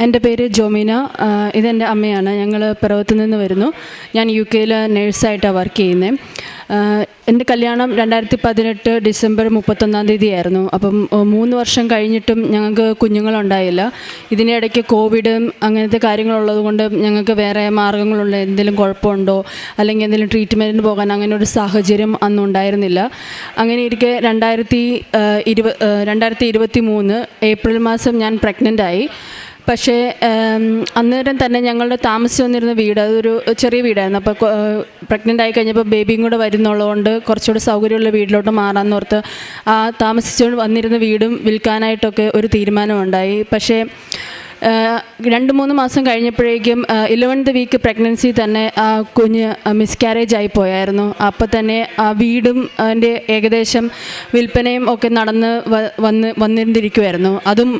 എന്റെ പേര് ജോമിന. ഇതെന്റെ അമ്മയാണ്. ഞങ്ങൾ പിറവത്ത് നിന്ന് വരുന്നു. ഞാൻ യു കെയിൽ നേഴ്സായിട്ടാണ് വർക്ക് ചെയ്യുന്നത് എന്റെ കല്യാണം രണ്ടായിരത്തി പതിനെട്ട് ഡിസംബർ മുപ്പത്തൊന്നാം തീയതി ആയിരുന്നു അപ്പം മൂന്ന് വർഷം കഴിഞ്ഞിട്ടും ഞങ്ങൾക്ക് കുഞ്ഞുങ്ങളുണ്ടായില്ല. ഇതിനിടയ്ക്ക് കോവിഡും അങ്ങനത്തെ കാര്യങ്ങളുള്ളത് കൊണ്ട് ഞങ്ങൾക്ക് വേറെ മാർഗങ്ങളുണ്ട് എന്തെങ്കിലും കുഴപ്പമുണ്ടോ? അല്ലെങ്കിൽ എന്തെങ്കിലും ട്രീറ്റ്മെന്റിന് പോകാൻ അങ്ങനെ ഒരു സാഹചര്യം അന്നും ഉണ്ടായിരുന്നില്ല. അങ്ങനെ ഇരിക്കെ രണ്ടായിരത്തി ഇരുപ രണ്ടായിരത്തി ഇരുപത്തി മൂന്ന് ഏപ്രിൽ മാസം ഞാൻ പ്രഗ്നന്റ് ആയി പക്ഷേ അന്നേരം തന്നെ ഞങ്ങളുടെ താമസിച്ച് വന്നിരുന്ന വീട് അതൊരു ചെറിയ വീടായിരുന്നു. അപ്പോൾ പ്രഗ്നന്റ് ആയി കഴിഞ്ഞപ്പോൾ ബേബിയും കൂടെ വരുന്നുള്ളതുകൊണ്ട് കുറച്ചുകൂടി സൗകര്യമുള്ള വീട്ടിലോട്ട് മാറാമെന്ന് ഓർത്ത് ആ താമസിച്ചുകൊണ്ട് വന്നിരുന്ന വീടും വിൽക്കാനായിട്ടൊക്കെ ഒരു തീരുമാനമുണ്ടായി. പക്ഷേ രണ്ട് മൂന്ന് മാസം കഴിഞ്ഞപ്പോഴേക്കും ഇലവൻത്ത് വീക്ക് പ്രഗ്നൻസി തന്നെ കുഞ്ഞ് മിസ്കാരേജ് ആയി പോയായിരുന്നു. അപ്പോൾ തന്നെ വീടും അതിന്റെ ഏകദേശം വിൽപ്പനയും ഒക്കെ നടന്ന് വന്ന് വന്നിരുന്നിരിക്കുമായിരുന്നു അതും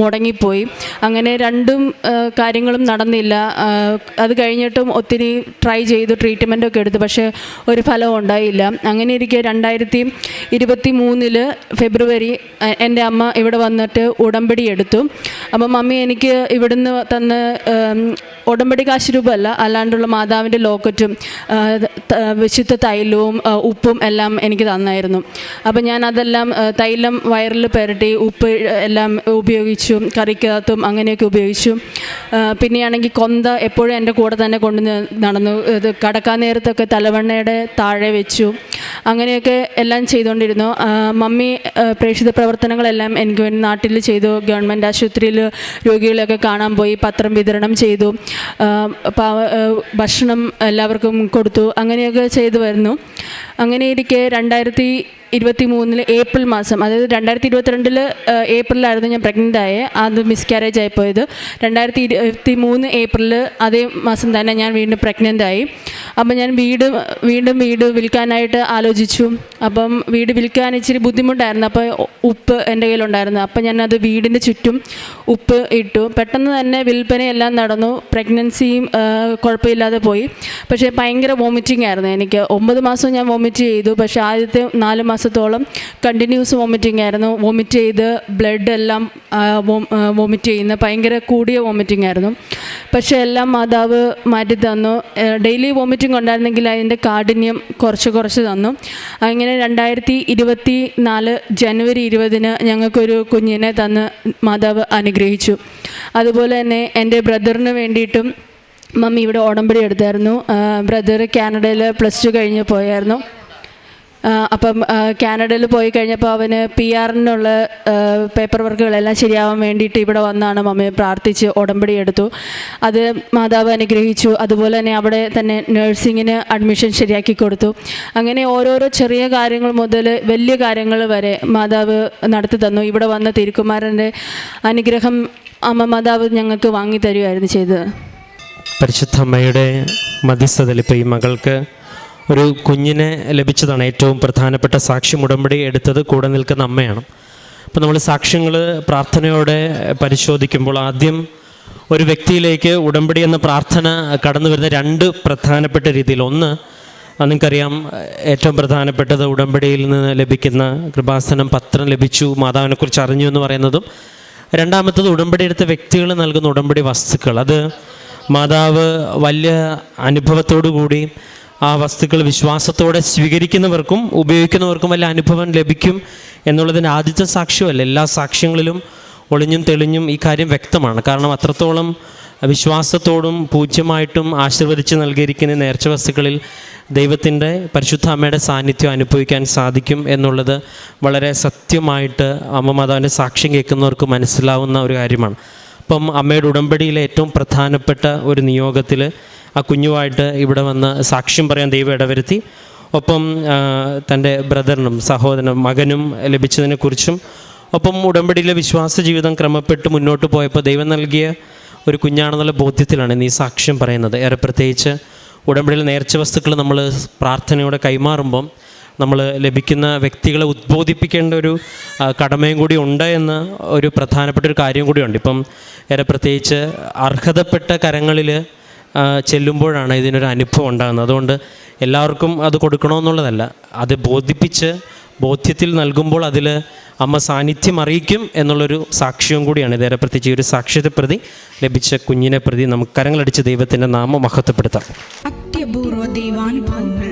മുടങ്ങിപ്പോയി. അങ്ങനെ രണ്ടും കാര്യങ്ങളും നടന്നില്ല. അത് കഴിഞ്ഞിട്ടും ഒത്തിരി ട്രൈ ചെയ്തു ട്രീറ്റ്മെന്റ് ഒക്കെ എടുത്തു. പക്ഷേ ഒരു ഫലവും ഉണ്ടായില്ല. അങ്ങനെ ഇരിക്കെ രണ്ടായിരത്തി ഇരുപത്തി മൂന്നിൽ ഫെബ്രുവരി എന്റെ അമ്മ ഇവിടെ വന്നിട്ട് ഉടമ്പടി എടുത്തു. അപ്പം മമ്മി എനിക്ക് ഇവിടുന്ന് തന്ന ഉടമ്പടി കാശ് രൂപമല്ല. അല്ലാണ്ടുള്ള മാതാവിന്റെ ലോക്കറ്റും വിശുദ്ധ തൈലവും ഉപ്പും എല്ലാം എനിക്ക് തന്നായിരുന്നു. അപ്പം ഞാൻ അതെല്ലാം തൈലം വയറിൽ പുരട്ടി ഉപ്പ് എല്ലാം ഉപയോഗിച്ചു കറിക്കകത്തും അങ്ങനെയൊക്കെ ഉപയോഗിച്ചു. പിന്നെയാണെങ്കിൽ കൊന്ത എപ്പോഴും എന്റെ കൂടെ തന്നെ കൊണ്ട് നടന്നു. ഇത് കടക്കാൻ നേരത്തൊക്കെ തലവണ്ണയുടെ താഴെ വെച്ചു. അങ്ങനെയൊക്കെ എല്ലാം ചെയ്തുകൊണ്ടിരുന്നു. മമ്മി പ്രേക്ഷിത പ്രവർത്തനങ്ങളെല്ലാം എനിക്ക് വേണ്ടി നാട്ടിൽ ചെയ്തു. ഗവൺമെന്റ് ആശുപത്രിയിൽ രോഗികളെയൊക്കെ കാണാൻ പോയി പത്രം വിതരണം ചെയ്തു ഭക്ഷണം എല്ലാവർക്കും കൊടുത്തു അങ്ങനെയൊക്കെ ചെയ്തു വരുന്നു. അങ്ങനെ ഇരിക്കെ രണ്ടായിരത്തി ഇരുപത്തി മൂന്നിൽ ഏപ്രിൽ മാസം അതായത് രണ്ടായിരത്തി ഇരുപത്തിരണ്ടിൽ ഏപ്രിലായിരുന്നു ഞാൻ പ്രഗ്നന്റ് ആയത് അത് മിസ്കാരേജ് ആയിപ്പോയത് രണ്ടായിരത്തി ഇരുപത്തി മൂന്ന് ഏപ്രിൽ അതേ മാസം തന്നെ ഞാൻ വീണ്ടും പ്രഗ്നന്റ് ആയി. അപ്പം ഞാൻ വീട് വീണ്ടും വീട് വിൽക്കാനായിട്ട് ആലോചിച്ചു. അപ്പം വീട് വിൽക്കാൻ ഇച്ചിരി ബുദ്ധിമുട്ടായിരുന്നു. അപ്പോൾ ഉപ്പ് എന്റെ കയ്യിലുണ്ടായിരുന്നു. അപ്പം ഞാനത് വീടിന്റെ ചുറ്റും ഉപ്പ് ഇട്ടു. പെട്ടെന്ന് തന്നെ വിൽപ്പനയെല്ലാം നടന്നു. പ്രഗ്നൻസിയും കുഴപ്പമില്ലാതെ പോയി. പക്ഷേ ഭയങ്കര വോമിറ്റിംഗ് ആയിരുന്നു എനിക്ക്. ഒമ്പത് മാസം ഞാൻ വോമിറ്റ് ചെയ്തു. പക്ഷേ ആദ്യത്തെ നാല് മാസത്തോളം കണ്ടിന്യൂസ് വോമിറ്റിംഗ് ആയിരുന്നു. വോമിറ്റ് ചെയ്ത് ബ്ലഡ് എല്ലാം വോമിറ്റ് ചെയ്യുന്ന ഭയങ്കര കൂടിയ വോമിറ്റിംഗ് ആയിരുന്നു. പക്ഷേ എല്ലാം മാതാവ് മാറ്റി തന്നു. ഡെയിലി വോമിറ്റിംഗ് ഉണ്ടായിരുന്നെങ്കിൽ അതിന്റെ കാഠിന്യം കുറച്ച് കുറച്ച് തന്നു. അങ്ങനെ രണ്ടായിരത്തി ഇരുപത്തി നാല് ജനുവരി ഇരുപതിന് ഞങ്ങൾക്കൊരു കുഞ്ഞിനെ തന്ന് മാതാവ് അനുഗ്രഹിച്ചു. അതുപോലെ തന്നെ എന്റെ ബ്രദറിന് വേണ്ടിയിട്ടും മമ്മി ഇവിടെ ഓടമ്പടി എടുത്തായിരുന്നു. ബ്രദർ കാനഡയിൽ പ്ലസ് ടു കഴിഞ്ഞ് പോയായിരുന്നു. അപ്പം കാനഡയിൽ പോയി കഴിഞ്ഞപ്പോൾ അവന് പി ആറിനുള്ള പേപ്പർ വർക്കുകളെല്ലാം ശരിയാവാൻ വേണ്ടിയിട്ട് ഇവിടെ വന്നാണ് മമ്മി പ്രാർത്ഥിച്ച് ഉടമ്പടി എടുത്തു. അത് മാതാവ് അനുഗ്രഹിച്ചു. അതുപോലെ തന്നെ അവിടെ തന്നെ നഴ്സിങ്ങിന് അഡ്മിഷൻ ശരിയാക്കി കൊടുത്തു. അങ്ങനെ ഓരോരോ ചെറിയ കാര്യങ്ങൾ മുതൽ വലിയ കാര്യങ്ങൾ വരെ മാതാവ് നടത്തി തന്നു. ഇവിടെ വന്ന തിരുക്കുമാരന്റെ അനുഗ്രഹം അമ്മ മാതാവ് ഞങ്ങൾക്ക് വാങ്ങി തരുമായിരുന്നു ചെയ്തത്. പരിശുദ്ധ അമ്മയുടെ മധ്യസ്ഥതയിൽ ഇപ്പോൾ ഈ മകൾക്ക് ഒരു കുഞ്ഞിനെ ലഭിച്ചതാണ് ഏറ്റവും പ്രധാനപ്പെട്ട സാക്ഷ്യം. ഉടമ്പടി എടുത്തത് കൂടെ നിൽക്കുന്ന അമ്മയാണ്. അപ്പോൾ നമ്മൾ സാക്ഷ്യങ്ങൾ പ്രാർത്ഥനയോടെ പരിശോധിക്കുമ്പോൾ ആദ്യം ഒരു വ്യക്തിയിലേക്ക് ഉടമ്പടി എന്ന പ്രാർത്ഥന കടന്നു വരുന്ന രണ്ട് പ്രധാനപ്പെട്ട രീതിയിൽ. ഒന്ന് നിങ്ങൾക്കറിയാം ഏറ്റവും പ്രധാനപ്പെട്ടത് ഉടമ്പടിയിൽ നിന്ന് ലഭിക്കുന്ന കൃപാസനം പത്രം ലഭിച്ചു മാതാവിനെക്കുറിച്ച് അറിഞ്ഞു എന്ന് പറയുന്നതും. രണ്ടാമത്തത് ഉടമ്പടി എടുത്ത വ്യക്തികൾ നൽകുന്ന ഉടമ്പടി വസ്തുക്കൾ. അത് മാതാവ് വലിയ അനുഭവത്തോടു കൂടി ആ വസ്തുക്കൾ വിശ്വാസത്തോടെ സ്വീകരിക്കുന്നവർക്കും ഉപയോഗിക്കുന്നവർക്കും വല്ല അനുഭവം ലഭിക്കും എന്നുള്ളതിന്റെ ആദ്യത്തെ സാക്ഷ്യമല്ല. എല്ലാ സാക്ഷ്യങ്ങളിലും ഒളിഞ്ഞും തെളിഞ്ഞും ഈ കാര്യം വ്യക്തമാണ്. കാരണം അത്രത്തോളം വിശ്വാസത്തോടും പൂജ്യമായിട്ടും ആശീർവദിച്ച് നൽകിയിരിക്കുന്ന നേർച്ച വസ്തുക്കളിൽ ദൈവത്തിന്റെ പരിശുദ്ധ അമ്മയുടെ സാന്നിധ്യം അനുഭവിക്കാൻ സാധിക്കും എന്നുള്ളത് വളരെ സത്യമായിട്ട് അമ്മ മാതാവിന്റെ സാക്ഷ്യം കേൾക്കുന്നവർക്ക് മനസ്സിലാവുന്ന ഒരു കാര്യമാണ്. അപ്പം അമ്മയുടെ ഉടമ്പടിയിലെ ഏറ്റവും പ്രധാനപ്പെട്ട ഒരു നിയോഗത്തിൽ ആ കുഞ്ഞുമായിട്ട് ഇവിടെ വന്ന് സാക്ഷ്യം പറയാൻ ദൈവം ഇടവരുത്തി. ഒപ്പം തന്റെ ബ്രദറിനും സഹോദരനും മകനും ലഭിച്ചതിനെക്കുറിച്ചും ഒപ്പം ഉടമ്പടിയിലെ വിശ്വാസ ജീവിതം ക്രമപ്പെട്ട് മുന്നോട്ട് പോയപ്പോൾ ദൈവം നൽകിയ ഒരു കുഞ്ഞാണെന്നുള്ള ബോധ്യത്തിലാണ് നീ സാക്ഷ്യം പറയുന്നത്. ഏറെ പ്രത്യേകിച്ച് ഉടമ്പടിയിലെ നേർച്ച വസ്തുക്കൾ നമ്മൾ പ്രാർത്ഥനയോടെ കൈമാറുമ്പം നമ്മൾ ലഭിക്കുന്ന വ്യക്തികളെ ഉദ്ബോധിപ്പിക്കേണ്ട ഒരു കടമയും കൂടി ഉണ്ട് എന്ന് ഒരു പ്രധാനപ്പെട്ട ഒരു കാര്യം കൂടിയുണ്ട്. ഇപ്പം ഏറെ പ്രത്യേകിച്ച് അർഹതപ്പെട്ട കരങ്ങളിൽ ചെല്ലുമ്പോഴാണ് ഇതിനൊരു അനുഭവം ഉണ്ടാകുന്നത്. അതുകൊണ്ട് എല്ലാവർക്കും അത് കൊടുക്കണമെന്നുള്ളതല്ല. അത് ബോധിപ്പിച്ച് ബോധ്യത്തിൽ നൽകുമ്പോൾ അതിൽ അമ്മ സാന്നിധ്യം അറിയിക്കും എന്നുള്ളൊരു സാക്ഷ്യവും കൂടിയാണ്. ഇതേറെ പ്രത്യേകിച്ച് ഒരു സാക്ഷ്യത്തെ പ്രതി ലഭിച്ച കുഞ്ഞിനെ പ്രതി നമുക്ക് കരങ്ങളടിച്ച് ദൈവത്തിന്റെ നാമം മഹത്വപ്പെടുത്താം. അത്യപൂർവ ദൈവാനുഭവങ്ങൾ.